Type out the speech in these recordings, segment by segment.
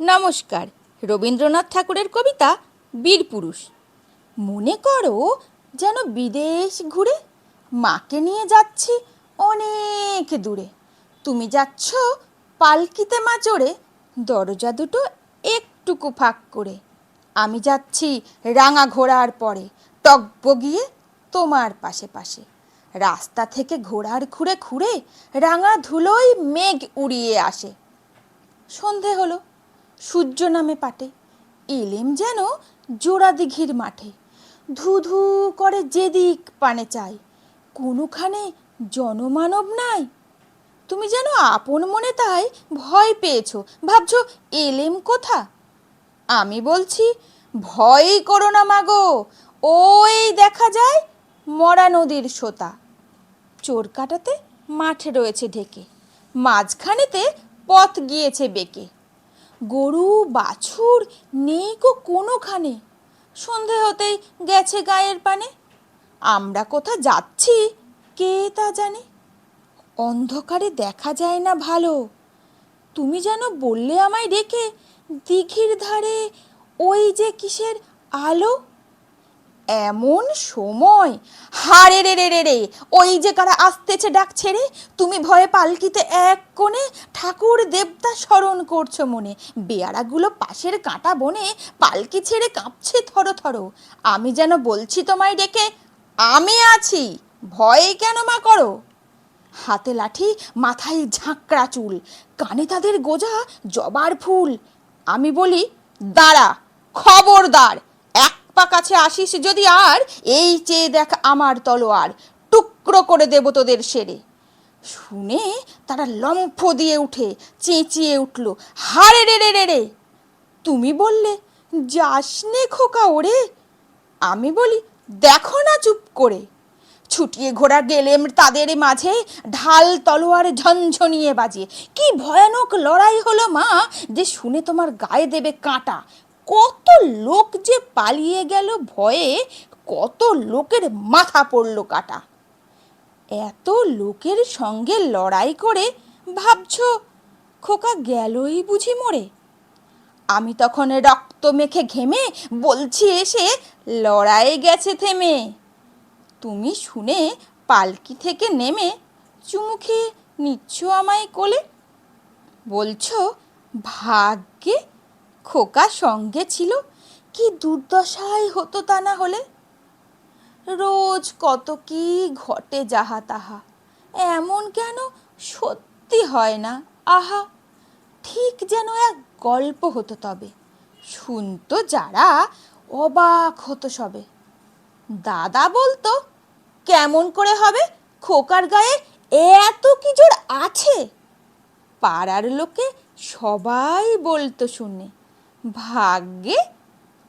নমস্কার, রবীন্দ্রনাথ ঠাকুরের কবিতা বীরপুরুষ মনে করো যেন বিদেশ ঘুরে মাকে নিয়ে যাচ্ছি অনেক দূরে। তুমি যাচ্ছ পালকিতে মা চড়ে, দরজা দুটো একটুকু ফাঁক করে। আমি যাচ্ছি রাঙা ঘোড়ার পরে টকবগিয়ে তোমার পাশে পাশে। রাস্তা থেকে ঘোড়ার খুঁড়ে খুঁড়ে রাঙা ধুলোই মেঘ উড়িয়ে আসে। সন্ধে হলো। সূর্য নামে পাটে, এলেম যেন জোড়া দিঘির মাঠে। ধু ধু করে যেদিক পানে চাই, কোনোখানে জনমানব নাই। তুমি যেন আপন মনে তাই ভয় পেয়েছ, ভাবছ এলেম কোথা? আমি বলছি, ভয়ই করো না মাগো, ওই দেখা যায় মরা নদীর সোতা। চোর কাটাতে মাঠে রয়েছে ঢেকে, মাঝখানেতে পথ গিয়েছে বেঁকে। গরু, বাছুর নেই কো কোনোখানে। সন্ধে হতেই গেছে গায়ের পানে। আমরা কোথা যাচ্ছি, কে তা জানে? অন্ধকারে দেখা যায় না ভালো। তুমি যেন বললে আমায় ডেকে দিঘির ধারে ওই যে কিসের আলো? এমন সময়, হারে রে রে রে রে, ওই যে কারা আসতেছে ডাক ছেড়ে তুমি ভয়ে পালকিতে এক কোণে ঠাকুর দেবতা স্মরণ করছ মনে। বেয়ারাগুলো পাশের কাঁটা বনে পালকি ছেড়ে কাঁপছে থরো থরো। আমি যেন বলছি তোমায় ডেকে, আমি আছি, ভয়ে কেন মা করো? হাতে লাঠি, মাথায় ঝাঁকড়া চুল, কানে তাদের গোজা জবার ফুল। আমি বলি, দাঁড়া, খবরদার এক কাছে আসিস যদি আর, এই চেয়ে দেখ আমার তলোয়ার। টুকরো করে দেব তোদের সেরে। শুনে তারা লম্ফ দিয়ে উঠে চেঁচিয়ে উঠল, হারে রে রে রে রে! তুমি বললে, যাস নে খোকা ওরে! আমি বলি, দেখো না চুপ করে। ছুটিয়ে ঘোড়া গেলেম তাদের মাঝে, ঢাল তলোয়ার ঝনঝনিয়ে বাজে কি ভয়ানক লড়াই হলো মা, যে শুনে তোমার গায়ে দেবে কাঁটা। কত লোক যে পালিয়ে গেল ভয়ে, কত লোকের মাথা পড়ল কাটা। এত লোকের সঙ্গে লড়াই করে ভাবছ, খোকা গেলই বুঝি মরে। আমি তখন রক্ত মেখে ঘেমে বলছি এসে, লড়াই গেছে থেমে। তুমি শুনে পালকি থেকে নেমে চুমুখে নিচ্ছ আমায় কোলে। বলছো, ভাগ্যে খোকা সঙ্গে ছিল, কি দুর্দশায় হতো তা না হলে? রোজ কত কি ঘটে যাহা তাহা, এমন কেন সত্যি হয় না? আহা, ঠিক যেন এক গল্প হতো তবে, শুনতো যারা অবাক হতো সবে। দাদা বলতো, কেমন করে হবে? খোকার গায়ে এত কি জোর আছে? পাড়ার লোকে সবাই বলতো শুনে ভাগ্যে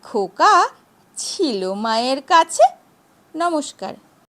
খোকা ছিল মায়ের কাছে। নমস্কার।